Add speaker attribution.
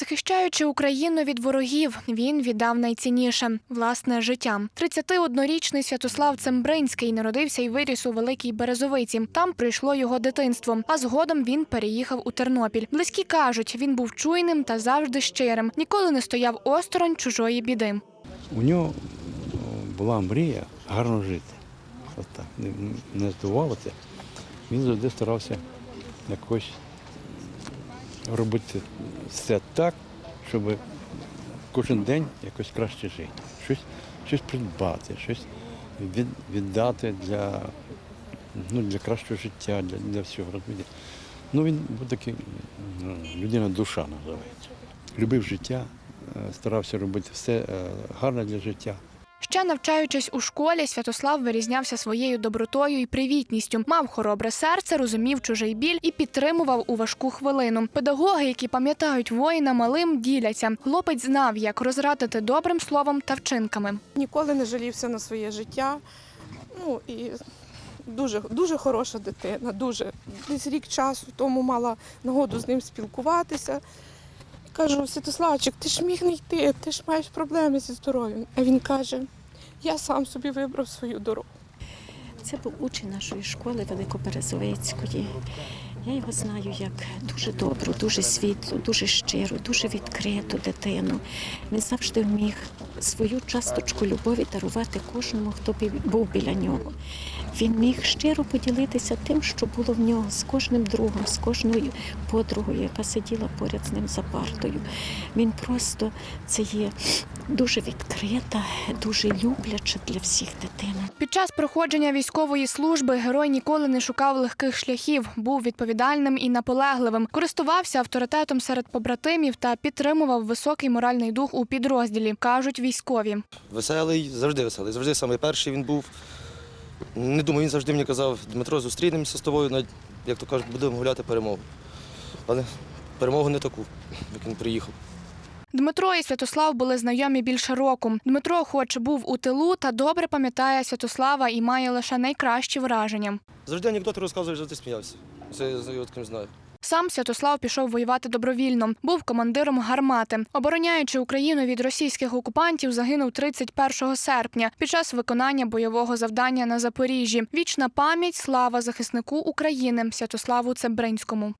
Speaker 1: Захищаючи Україну від ворогів, він віддав найцінніше власне життя. 31-річний Святослав Цембринський народився і виріс у Великій Березовиці. Там прийшло його дитинство. А згодом він переїхав у Тернопіль. Близькі кажуть, він був чуйним та завжди щирим. Ніколи не стояв осторонь чужої біди.
Speaker 2: У нього була мрія гарно жити. От так, не, здавалося. Він завжди старався якось робити все так, щоб кожен день якось краще жити. Щось, щось придбати, щось від, віддати для, ну, для кращого життя, для, для всього. розумієте. Ну, він був такий, ну, людина душа називається. Любив життя, е, старався робити все е, гарне для життя.
Speaker 1: Ще навчаючись у школі, Святослав вирізнявся своєю добротою і привітністю. Мав хоробре серце, розумів чужий біль і підтримував у важку хвилину. Педагоги, які пам'ятають воїна малим, діляться. Хлопець знав, як розрадити добрим словом та вчинками.
Speaker 3: Ніколи не жалівся на своє життя. Ну і дуже, дуже хороша дитина, дуже. Десь рік часу тому мала нагоду з ним спілкуватися. Кажу, Святославчик, ти ж міг не йти, ти ж маєш проблеми зі здоров'ям. А він каже, я сам собі вибрав свою дорогу.
Speaker 4: Це був учень нашої школи Великоберезовицької. Я його знаю як дуже добру, дуже світлу, дуже щиру, дуже відкриту дитину. Він завжди вміг свою часточку любові дарувати кожному, хто був біля нього. Він міг щиро поділитися тим, що було в нього з кожним другом, з кожною подругою, яка сиділа поряд з ним за партою. Він просто це є дуже відкрита, дуже любляча для всіх дитина.
Speaker 1: Під час проходження військової служби герой ніколи не шукав легких шляхів, був відповідальним і наполегливим, користувався авторитетом серед побратимів та підтримував високий моральний дух у підрозділі, кажуть військові.
Speaker 5: Веселий, завжди веселий. Завжди саме перший він був. Не думаю, він завжди мені казав, Дмитро, зустрінемося з тобою, навіть, як то кажуть, будемо гуляти перемогу. Але перемогу не таку, як він приїхав.
Speaker 1: Дмитро і Святослав були знайомі більше року. Дмитро, хоч був у тилу, та добре пам'ятає Святослава і має лише найкращі враження.
Speaker 5: Завжди анекдоти розказуєш, завжди сміявся. Це я його таким знаю.
Speaker 1: Сам Святослав пішов воювати добровільно, був командиром гармати. Обороняючи Україну від російських окупантів, загинув 31 серпня під час виконання бойового завдання на Запоріжжі. Вічна пам'ять, слава захиснику України Святославу Цебринському.